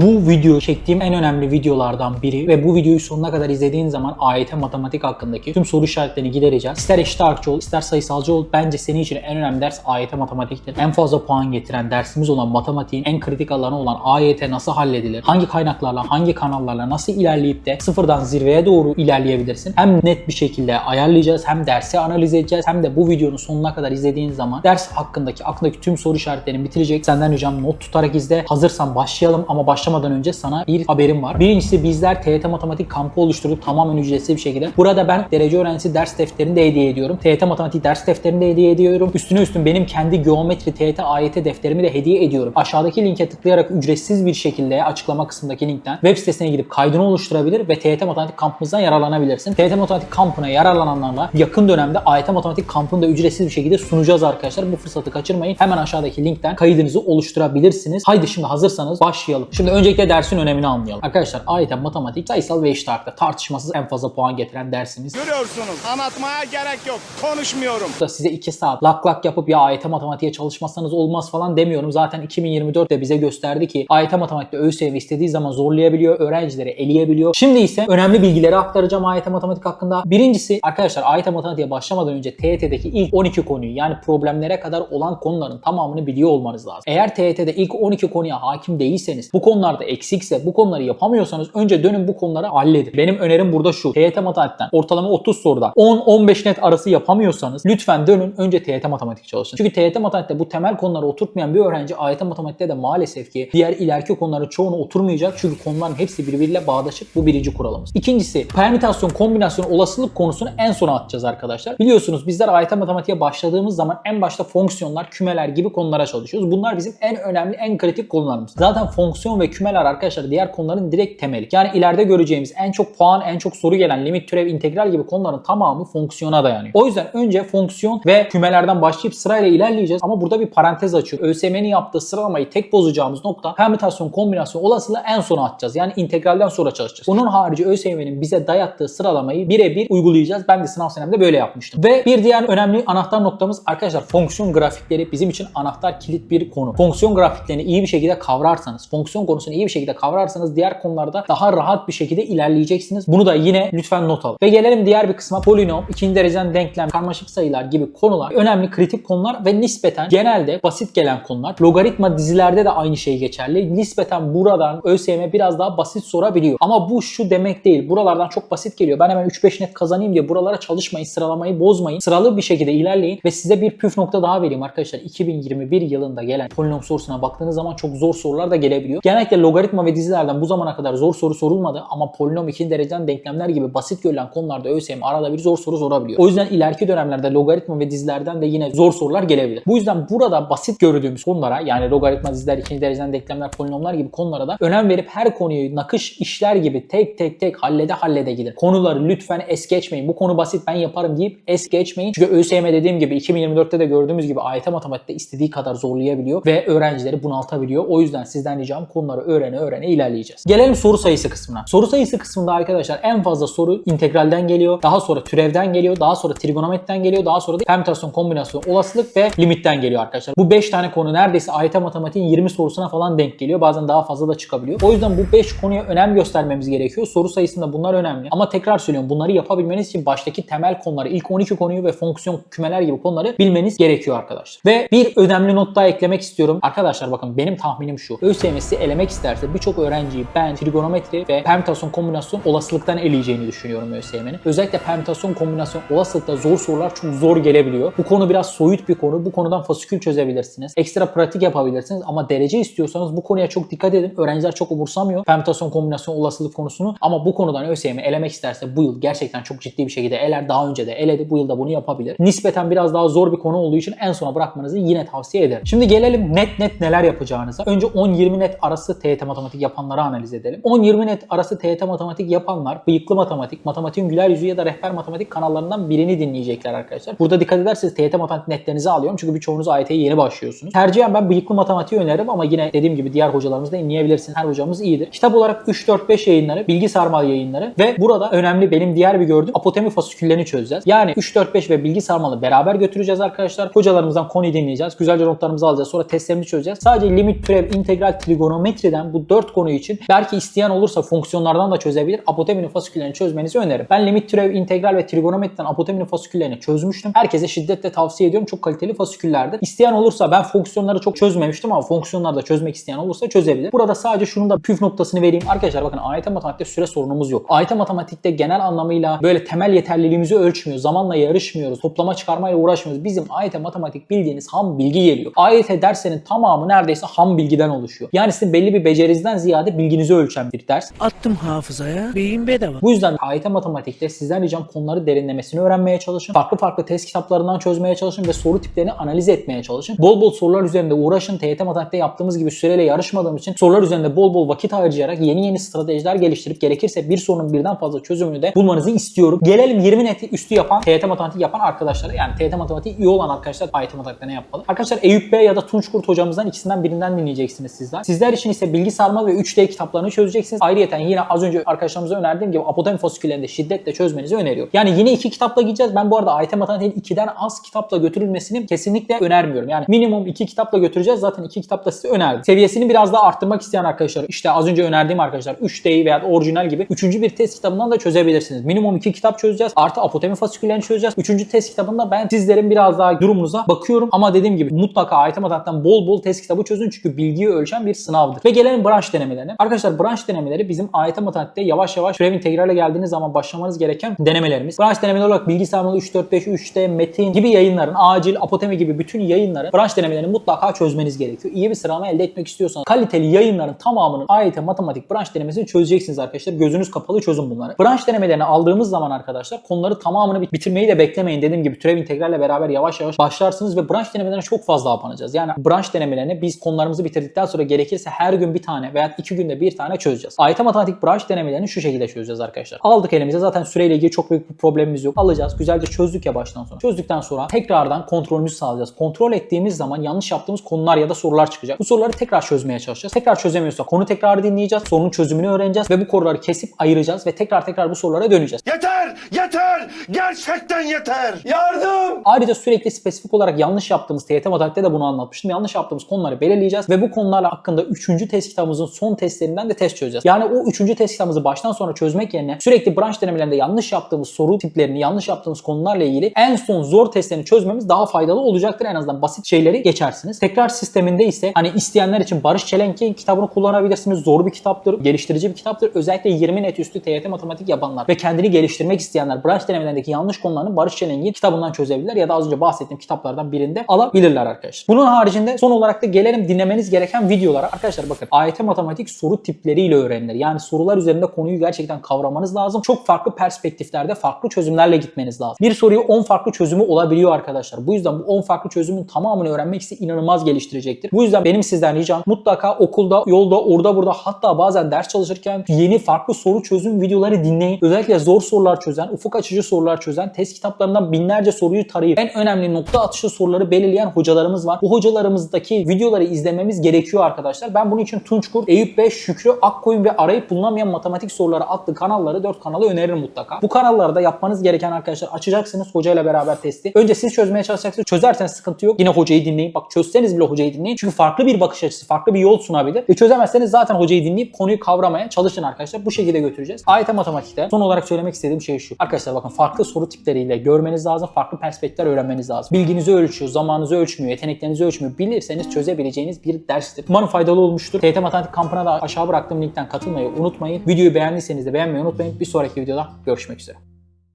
Bu video çektiğim en önemli videolardan biri ve bu videoyu sonuna kadar izlediğin zaman AYT matematik hakkındaki tüm soru işaretlerini gidereceğiz. İster eşit ağırlıkçı ol, ister sayısalcı ol. Bence senin için en önemli ders AYT matematiktir. En fazla puan getiren dersimiz olan matematiğin en kritik alanı olan AYT nasıl halledilir? Hangi kaynaklarla, hangi kanallarla nasıl ilerleyip de sıfırdan zirveye doğru ilerleyebilirsin? Hem net bir şekilde ayarlayacağız, hem dersi analiz edeceğiz, hem de bu videonun sonuna kadar izlediğin zaman ders hakkındaki aklındaki tüm soru işaretlerini bitirecek. Senden ricam not tutarak izle. Hazırsan başlayalım ama başlamadan önce sana bir haberim var. Birincisi bizler TYT Matematik kampı oluşturduk tamamen ücretsiz bir şekilde. Burada ben derece öğrencisi ders defterini de hediye ediyorum. TYT Matematik ders defterini de hediye ediyorum. Üstüne üstün benim kendi geometri TYT AYT defterimi de hediye ediyorum. Aşağıdaki linke tıklayarak ücretsiz bir şekilde açıklama kısmındaki linkten web sitesine gidip kaydını oluşturabilir ve TYT Matematik kampımızdan yararlanabilirsin. TYT Matematik kampına yararlananlarla yakın dönemde AYT Matematik kampını da ücretsiz bir şekilde sunacağız arkadaşlar. Bu fırsatı kaçırmayın. Hemen aşağıdaki linkten kaydınızı oluşturabilirsiniz. Haydi şimdi hazırsanız başlayalım. Şimdi öncelikle dersin önemini anlayalım. Arkadaşlar AYT Matematik sayısal ve eşit ağırlıkta tartışmasız en fazla puan getiren dersimiz. Görüyorsunuz. Anlatmaya gerek yok. Konuşmuyorum. da size 2 saat lak lak yapıp ya AYT matematiğe çalışmazsanız olmaz falan demiyorum. Zaten 2024'te bize gösterdi ki AYT matematikte ÖSYM istediği zaman zorlayabiliyor, öğrencileri eleyebiliyor. Şimdi ise önemli bilgileri aktaracağım AYT matematik hakkında. Birincisi arkadaşlar AYT matematiğe başlamadan önce TYT'deki ilk 12 konuyu yani problemlere kadar olan konuların tamamını biliyor olmanız lazım. Eğer TYT'de ilk 12 konuya hakim değilseniz, bu konularda eksikse, bu konuları yapamıyorsanız önce dönün bu konuları halledin. Benim önerim burada şu. TYT matematikten ortalama 30 soruda 10-15 net arası yapamıyorsanız lütfen dönün önce TYT matematik çalışın. Çünkü TYT matematikte bu temel konuları oturtmayan bir öğrenci AYT matematikte de maalesef ki diğer ileriki konuların çoğunu oturmayacak. Çünkü konuların hepsi birbiriyle bağdaşık. Bu birinci kuralımız. İkincisi permütasyon, kombinasyon, olasılık konusunu en sona atacağız arkadaşlar. Biliyorsunuz bizler AYT matematiğe başladığımız zaman en başta fonksiyonlar, kümeler gibi konulara çalışıyoruz. Bunlar bizim en önemli, en kritik konularımız. Zaten fonksiyon ve kümeler arkadaşlar diğer konuların direkt temeli. Yani ileride göreceğimiz en çok puan, en çok soru gelen limit, türev, integral gibi konuların tamamı fonksiyona dayanıyor. O yüzden önce fonksiyon ve kümelerden başlayıp sırayla ilerleyeceğiz ama burada bir parantez açıyor. ÖSYM'nin yaptığı sıralamayı tek bozacağımız nokta permütasyon, kombinasyon, olasılığı en sona atacağız. Yani integralden sonra çalışacağız. Bunun harici ÖSYM'nin bize dayattığı sıralamayı birebir uygulayacağız. Ben de sınav senemde böyle yapmıştım. Ve bir diğer önemli anahtar noktamız arkadaşlar fonksiyon grafikleri bizim için anahtar kilit bir konu. Fonksiyon grafiklerini iyi bir şekilde kavrarsanız, fonksiyon konusunu iyi bir şekilde kavrarsanız diğer konularda daha rahat bir şekilde ilerleyeceksiniz. Bunu da yine lütfen not alın. Ve gelelim diğer bir kısma. Polinom, ikinci dereceden denklem, karmaşık sayılar gibi konular önemli kritik konular ve nispeten genelde basit gelen konular. Logaritma dizilerde de aynı şey geçerli. Nispeten buradan ÖSYM biraz daha basit sorabiliyor. Ama bu şu demek değil. Buralardan çok basit geliyor. Ben hemen 3-5 net kazanayım diye buralara çalışmayın, sıralamayı bozmayın. Sıralı bir şekilde ilerleyin ve size bir püf nokta daha vereyim arkadaşlar. 2021 yılında gelen polinom sorusuna baktığınız zaman çok zor sorular da gelebiliyor. Genellikle logaritma ve dizilerden bu zamana kadar zor soru sorulmadı ama polinom ikinci dereceden denklemler gibi basit görülen konularda ÖSYM arada bir zor soru sorabiliyor. O yüzden ileriki dönemlerde logaritma ve dizilerden de yine zor sorular gelebilir. Bu yüzden burada basit gördüğümüz konulara yani logaritma, diziler, ikinci dereceden denklemler, polinomlar gibi konulara da önem verip her konuyu nakış işler gibi tek tek tek hallede hallede gidin. Konuları lütfen es geçmeyin. Bu konu basit ben yaparım deyip es geçmeyin. Çünkü ÖSYM dediğim gibi 2024'te de gördüğümüz gibi AYT matematikte istediği kadar zorlayabiliyor ve öğrencileri bunaltabiliyor. O yüzden sizden ricam konuları öğrene öğrene ilerleyeceğiz. Gelelim soru sayısı kısmına. Soru sayısı kısmında arkadaşlar en fazla soru integralden geliyor. Daha sonra türevden geliyor. Daha sonra trigonometriden geliyor. Daha sonra da permütasyon, kombinasyon, olasılık ve limitten geliyor arkadaşlar. Bu 5 tane konu neredeyse AYT matematiğin 20 sorusuna falan denk geliyor. Bazen daha fazla da çıkabiliyor. O yüzden bu 5 konuya önem göstermemiz gerekiyor. Soru sayısında bunlar önemli. Ama tekrar söylüyorum bunları yapabilmeniz için baştaki temel konuları, ilk 12 konuyu ve fonksiyon kümeler gibi konuları bilmeniz gerekiyor arkadaşlar. Ve bir önemli not daha eklemek istiyorum. Arkadaşlar bakın benim tahminim şu. ÖSYM sizi elemek isterse birçok öğrenciyi ben trigonometri ve permütasyon kombinasyon olasılıktan eleyeceğini düşünüyorum ÖSYM'nin. Özellikle permütasyon kombinasyon olasılıkta zor sorular çok zor gelebiliyor. Bu konu biraz soyut bir konu. Bu konudan fasikül çözebilirsiniz. Ekstra pratik yapabilirsiniz ama derece istiyorsanız bu konuya çok dikkat edin. Öğrenciler çok umursamıyor permütasyon kombinasyon olasılık konusunu ama bu konudan ÖSYM elemek isterse bu yıl gerçekten çok ciddi bir şekilde eler. Daha önce de eledi. Bu yıl da bunu yapabilir. Nispeten biraz daha zor bir konu olduğu için en sona bırakmanızı yine tavsiye ederim. Şimdi gelelim net net neler yapacağınıza. Önce 10-20 net arası TYT matematik yapanları analiz edelim. 10-20 net arası TYT matematik yapanlar bıyıklı matematik, matematiğin güler yüzü ya da rehber matematik kanallarından birini dinleyecekler arkadaşlar. Burada dikkat ederseniz TYT matematik netlerinizi alıyorum çünkü birçoğunuz AYT'ye yeni başlıyorsunuz. Tercihen ben bıyıklı matematiği öneririm ama yine dediğim gibi diğer hocalarımız da dinleyebilirsiniz. Her hocamız iyidir. Kitap olarak 3-4-5 yayınları, bilgi sarmal yayınları ve burada önemli benim diğer bir gördüğüm apotemi fasiküllerini çözeceğiz. Yani 3-4-5 ve bilgi sarmalı beraber götüreceğiz arkadaşlar. Hocalarımızdan konuyu dinleyeceğiz. Güzelce notlarımızı alacağız. Sonra testlerimizi çözeceğiz. Sadece limit, türev, integral, trigonometri eden bu 4 konu için belki isteyen olursa fonksiyonlardan da çözebilir. Apoteminin fasiküllerini çözmenizi öneririm. Ben limit türev, integral ve trigonometriden apoteminin fasiküllerini çözmüştüm. Herkese şiddetle tavsiye ediyorum. Çok kaliteli fasiküllerdir. İsteyen olursa ben fonksiyonları çok çözmemiştim ama fonksiyonları da çözmek isteyen olursa çözebilir. Burada sadece şunun da püf noktasını vereyim. Arkadaşlar bakın AYT matematikte süre sorunumuz yok. AYT matematikte genel anlamıyla böyle temel yeterliliğimizi ölçmüyor. Zamanla yarışmıyoruz. Toplama çıkarmayla uğraşmıyoruz. Bizim AYT matematik bildiğiniz ham bilgi geliyor. AYT derslerinin tamamı neredeyse ham bilgiden oluşuyor. Yani sizin belli bir becerinizden ziyade bilginizi ölçen bir ders. Attım hafızaya. Beyin bedava. Bu yüzden AYT matematikte sizden ricam konuları derinlemesine öğrenmeye çalışın. Farklı farklı test kitaplarından çözmeye çalışın ve soru tiplerini analiz etmeye çalışın. Bol bol sorular üzerinde uğraşın. TYT matematikte yaptığımız gibi süreyle yarışmadığım için sorular üzerinde bol bol vakit harcayarak yeni yeni stratejiler geliştirip gerekirse bir sorunun birden fazla çözümünü de bulmanızı istiyorum. Gelelim 20 net üstü yapan TYT matematik yapan arkadaşlara yani TYT matematik iyi olan arkadaşlar AYT matematikte ne yapmalı? Arkadaşlar Eyüp Bey ya da Tunç Kurt hocamızdan ikisinden birinden dinleyeceksiniz sizler. Sizler için ise bilgi sarmal ve 3D kitaplarını çözeceksiniz. Ayrıyeten yine az önce arkadaşlarımıza önerdiğim gibi apotemi fasiküllerinde şiddetle çözmenizi öneriyorum. Yani yine iki kitapla gideceğiz. Ben bu arada AYT matematiğin ikiden az kitapla götürülmesini kesinlikle önermiyorum. Yani minimum iki kitapla götüreceğiz. Zaten iki kitap da size önerdim. Seviyesini biraz daha arttırmak isteyen arkadaşlar işte az önce önerdiğim arkadaşlar 3D'yi veya orijinal gibi üçüncü bir test kitabından da çözebilirsiniz. Minimum iki kitap çözeceğiz. Artı apotemi fasiküllerini çözeceğiz. Üçüncü test kitabında ben sizlerin biraz daha durumunuza bakıyorum. Ama dediğim gibi mutlaka AYT matematikten bol bol test kitabı çözün. Çünkü bilgiyi ölçen bir sınavdır. Ve gelelim branş denemelerine. Arkadaşlar branş denemeleri bizim AYT matematikte yavaş yavaş türev integrale geldiğiniz zaman başlamanız gereken denemelerimiz. Branş denemeleri olarak bilgi sarmalı 3, 4, 5, 3D, metin gibi yayınların, acil, apotemi gibi bütün yayınları branş denemelerini mutlaka çözmeniz gerekiyor. İyi bir sıralama elde etmek istiyorsanız kaliteli yayınların tamamının AYT matematik branş denemesini çözeceksiniz arkadaşlar. Gözünüz kapalı çözün bunları. Branş denemelerini aldığımız zaman arkadaşlar konuları tamamını bit- bitirmeyi de beklemeyin. Dediğim gibi türev integralle beraber yavaş yavaş başlarsınız ve branş denemelerine çok fazla abanacağız. Yani branş denemelerine biz konularımızı bitirdikten sonra gerekirse her gün bir tane veya iki günde bir tane çözeceğiz. AYT matematik branş denemelerini şu şekilde çözeceğiz arkadaşlar. Aldık elimize zaten süreyle ilgili çok büyük bir problemimiz yok. Alacağız. Güzelce çözdük ya baştan sona. Çözdükten sonra tekrardan kontrolümüzü sağlayacağız. Kontrol ettiğimiz zaman yanlış yaptığımız konular ya da sorular çıkacak. Bu soruları tekrar çözmeye çalışacağız. Tekrar çözemiyorsak konu tekrar dinleyeceğiz. Sorunun çözümünü öğreneceğiz ve bu konuları kesip ayıracağız ve tekrar tekrar bu sorulara döneceğiz. Yeter! Yeter! Gerçekten yeter! Yardım! Ayrıca sürekli spesifik olarak yanlış yaptığımız TYT matematikte de bunu anlatmıştım. Yanlış yaptığımız konuları belirleyeceğiz ve bu konularla hakkında 3. test kitabımızın son testlerinden de test çözeceğiz. Yani o 3. test kitabımızı baştan sona çözmek yerine sürekli branş denemelerinde yanlış yaptığımız soru tiplerini, yanlış yaptığımız konularla ilgili en son zor testlerini çözmemiz daha faydalı olacaktır. En azından basit şeyleri geçersiniz. Tekrar sisteminde ise hani isteyenler için Barış Çelenk'in kitabını kullanabilirsiniz. Zor bir kitaptır, geliştirici bir kitaptır. Özellikle 20 net üstü TYT matematik yapanlar ve kendini geliştirmek isteyenler branş denemelerindeki yanlış konularını Barış Çelenk'in kitabından çözebilirler ya da az önce bahsettiğim kitaplardan birinde alabilirler arkadaşlar. Bunun haricinde son olarak da gelelim dinlemeniz gereken videolara. Arkadaşlar bakın AYT matematik soru tipleriyle öğrenilir. Yani sorular üzerinde konuyu gerçekten kavramanız lazım. Çok farklı perspektiflerde farklı çözümlerle gitmeniz lazım. Bir soruyu 10 farklı çözümü olabiliyor arkadaşlar. Bu yüzden bu 10 farklı çözümün tamamını öğrenmek sizi inanılmaz geliştirecektir. Bu yüzden benim sizden ricam mutlaka okulda, yolda, orada burada hatta bazen ders çalışırken yeni farklı soru çözüm videoları dinleyin. Özellikle zor sorular çözen, ufuk açıcı sorular çözen, test kitaplarından binlerce soruyu tarayıp en önemli nokta atışı soruları belirleyen hocalarımız var. Bu hocalarımızdaki videoları izlememiz gerekiyor arkadaşlar. Ben bunun için Tunç Kurt, Eyüp Bey, Şükrü Akkoyun ve arayıp bulunamayan matematik soruları adlı kanalları 4 kanalı öneririm mutlaka. Bu kanallarda yapmanız gereken arkadaşlar açacaksınız hocayla beraber testi. Önce siz çözmeye çalışacaksınız. Çözerseniz sıkıntı yok. Yine hocayı dinleyin. Bak çözseniz bile hocayı dinleyin. Çünkü farklı bir bakış açısı, farklı bir yol sunabilir. Ve çözemezseniz zaten hocayı dinleyip konuyu kavramaya çalışın arkadaşlar. Bu şekilde götüreceğiz. AYT matematikte son olarak söylemek istediğim şey şu. Arkadaşlar bakın farklı soru tipleriyle görmeniz lazım. Farklı perspektifler öğrenmeniz lazım. Bilginizi ölçüyor, zamanınızı ölçmüyor, yeteneklerinizi ölçmüyor. Bilirseniz çözebileceğiniz bir derstir. Umarım faydalı olmuştur. TYT Matematik kampına da aşağı bıraktığım linkten katılmayı unutmayın. Videoyu beğendiyseniz de beğenmeyi unutmayın. Bir sonraki videoda görüşmek üzere.